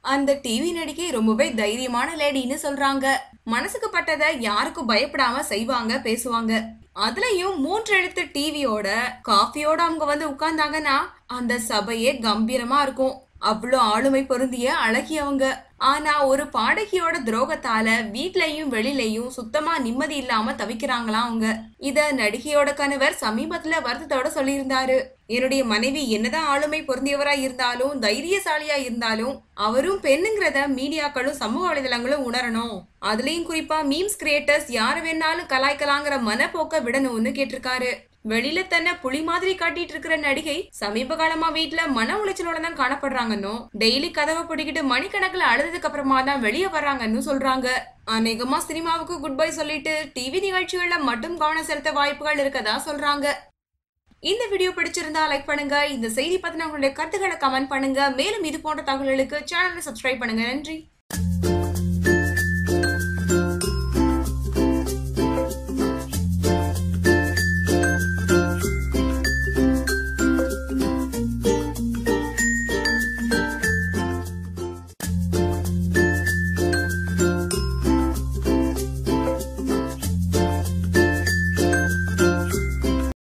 அந்த டிவி நடிகை ரொம்பவே தைரியமான லேடின்னு சொல்றாங்க. மனசுக்கு பட்டதை யாருக்கும் பயப்படாம செய்வாங்க பேசுவாங்க. அதுலயும் மூன்று எழுத்து டிவியோட காஃபியோட அவங்க வந்து உட்கார்ந்தாங்கன்னா அந்த சபையே கம்பீரமா இருக்கும். அவ்வளோ ஆளுமை பொருந்திய அழகியவங்க. ஆனா ஒரு பாடகியோட துரோகத்தால வீட்லயும் வெளியிலயும் சுத்தமா நிம்மதி இல்லாம தவிக்கிறாங்களாம் அவங்க? இத நடிகையோட கணவர் சமீபத்துல வருத்தத்தோட சொல்லியிருந்தாரு. என்னுடைய மனைவி என்னதான் ஆளுமை பொருந்தியவரா இருந்தாலும் தைரியசாலியா இருந்தாலும் அவரும் பெண்ணுங்கிறத மீடியாக்களும் சமூக வலைதளங்களும் உணரணும். அதுலயும் குறிப்பா மீம்ஸ் கிரியேட்டர்ஸ் யார வேணாலும் கலாய்க்கலாங்கிற மனப்போக்க விடணும்னு கேட்டிருக்காரு. வெளியில தன்னை புலி மாதிரி காட்டிட்டு இருக்கிற நடிகை சமீப காலமா வீட்டுல மன உளைச்சலோட தான் காணப்படுறாங்கன்னு டெய்லி கதவை பிடிக்கிட்டு மணிக்கணக்கில் அழுதுக்கு அப்புறமா தான் வெளியே வர்றாங்கன்னு சொல்றாங்க. அநேகமா சினிமாவுக்கு குட் பை சொல்லிட்டு டிவி நிகழ்ச்சிகள்ல மட்டும் கவனம் செலுத்த வாய்ப்புகள் இருக்கதா சொல்றாங்க. இந்த வீடியோ பிடிச்சிருந்தா லைக் பண்ணுங்க. இந்த செய்தி பத்தின உங்களுடைய கருத்துக்களை கமெண்ட் பண்ணுங்க. மேலும் இது போன்ற தகவல்களுக்கு சேனலை சப்ஸ்கிரைப் பண்ணுங்க. நன்றி.